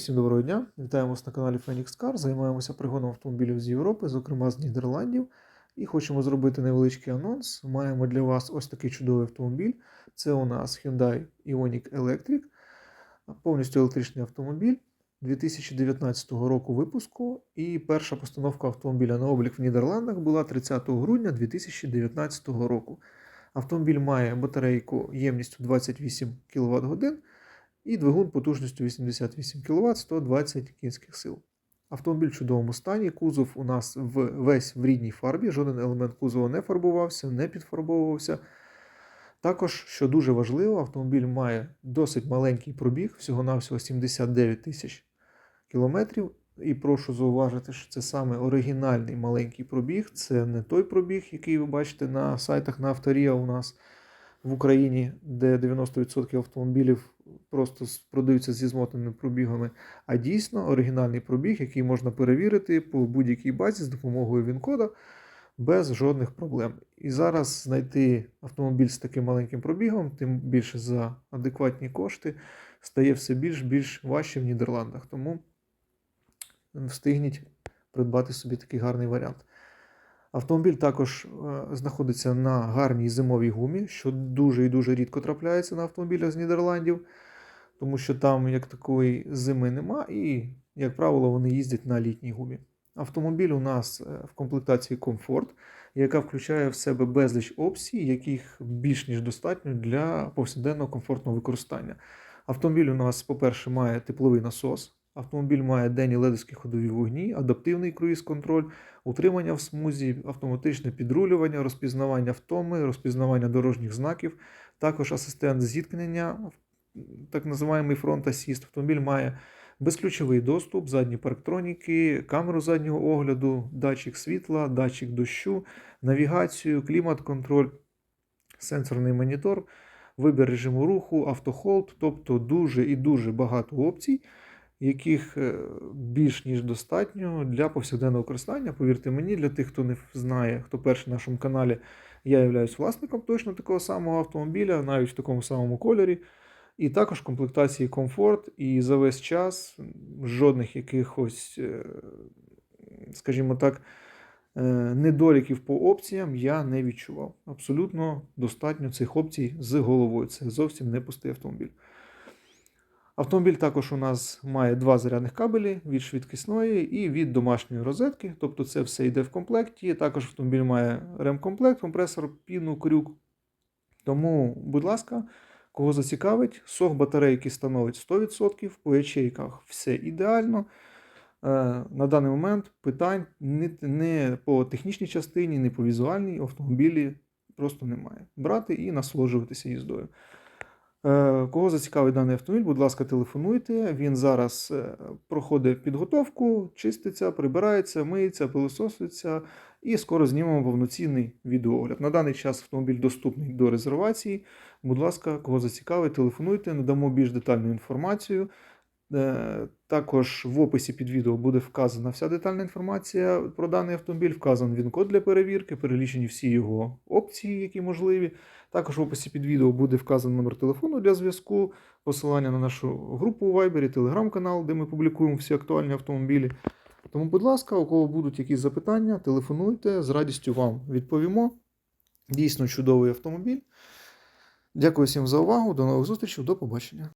Всім доброго дня! Вітаємо вас на каналі Phoenix Car. Займаємося пригоном автомобілів з Європи, зокрема з Нідерландів. І хочемо зробити невеличкий анонс. Маємо для вас ось такий чудовий автомобіль. Це у нас Hyundai Ioniq Electric, повністю електричний автомобіль 2019 року випуску. І перша постановка автомобіля на облік в Нідерландах була 30 грудня 2019 року. Автомобіль має батарейку ємністю 28 кВт і двигун потужністю 88 кВт 120 кінських сил. Автомобіль в чудовому стані. Кузов у нас в, весь в рідній фарбі, жоден елемент кузова не фарбувався, не підфарбовувався. Також, що дуже важливо, автомобіль має досить маленький пробіг, всього-навсього 79 тисяч кілометрів. І прошу зауважити, що це саме оригінальний маленький пробіг. Це не той пробіг, який ви бачите на сайтах на Авторія у нас в Україні, де 90% автомобілів просто продаються зі змотаними пробігами, а дійсно оригінальний пробіг, який можна перевірити по будь-якій базі з допомогою він-кода без жодних проблем. І зараз знайти автомобіль з таким маленьким пробігом, тим більше за адекватні кошти, стає все більш більш важче в Нідерландах. Тому встигніть придбати собі такий гарний варіант. Автомобіль також е, знаходиться на гарній зимовій гумі, що дуже і дуже рідко трапляється на автомобілях з Нідерландів, тому що там як такої зими нема, і, як правило, вони їздять на літній гумі. Автомобіль у нас е, в комплектації комфорт, яка включає в себе безліч опцій, яких більш ніж достатньо для повсякденного комфортного використання. Автомобіль у нас, по-перше, має тепловий насос. Автомобіль має денні ледовські ходові вогні, адаптивний круїз-контроль, утримання в смузі, автоматичне підрулювання, розпізнавання втоми, розпізнавання дорожніх знаків, також асистент зіткнення, так називаємо фронт асіст. Автомобіль має безключовий доступ, задні парктроніки, камеру заднього огляду, датчик світла, датчик дощу, навігацію, клімат-контроль, сенсорний монітор, вибір режиму руху, автохолд, тобто дуже і дуже багато опцій яких е, більш ніж достатньо для повсякденного використання. Повірте мені, для тих, хто не знає, хто перший на нашому каналі, я являюсь власником точно такого самого автомобіля, навіть в такому самому кольорі. І також комплектації комфорт, і за весь час жодних якихось, е, скажімо так, е, недоліків по опціям я не відчував. Абсолютно достатньо цих опцій з головою. Це зовсім не пустий автомобіль. Автомобіль також у нас має два зарядних кабелі від швидкісної і від домашньої розетки. Тобто це все йде в комплекті. Також автомобіль має ремкомплект, компресор, піну, крюк. Тому, будь ласка, кого зацікавить, сох батарейки становить 100%, по ячейках все ідеально. Е, на даний момент питань не по технічній частині, не по візуальній автомобілі просто немає. Брати і насолоджуватися їздою. Е, кого зацікавить даний автомобіль, будь ласка, телефонуйте. Він зараз е, проходить підготовку, чиститься, прибирається, миється, пилососується і скоро знімемо повноцінний відеоогляд. На даний час автомобіль доступний до резервації. Будь ласка, кого зацікавить, телефонуйте, надамо більш детальну інформацію. Е, також в описі під відео буде вказана вся детальна інформація про даний автомобіль, вказаний він-код для перевірки, перелічені всі його опції, які можливі. Також в описі під відео буде вказаний номер телефону для зв'язку, посилання на нашу групу у Viber, телеграм-канал, де ми публікуємо всі актуальні автомобілі. Тому, будь ласка, у кого будуть якісь запитання, телефонуйте, з радістю вам відповімо. Дійсно чудовий автомобіль. Дякую всім за увагу. До нових зустрічей, до побачення.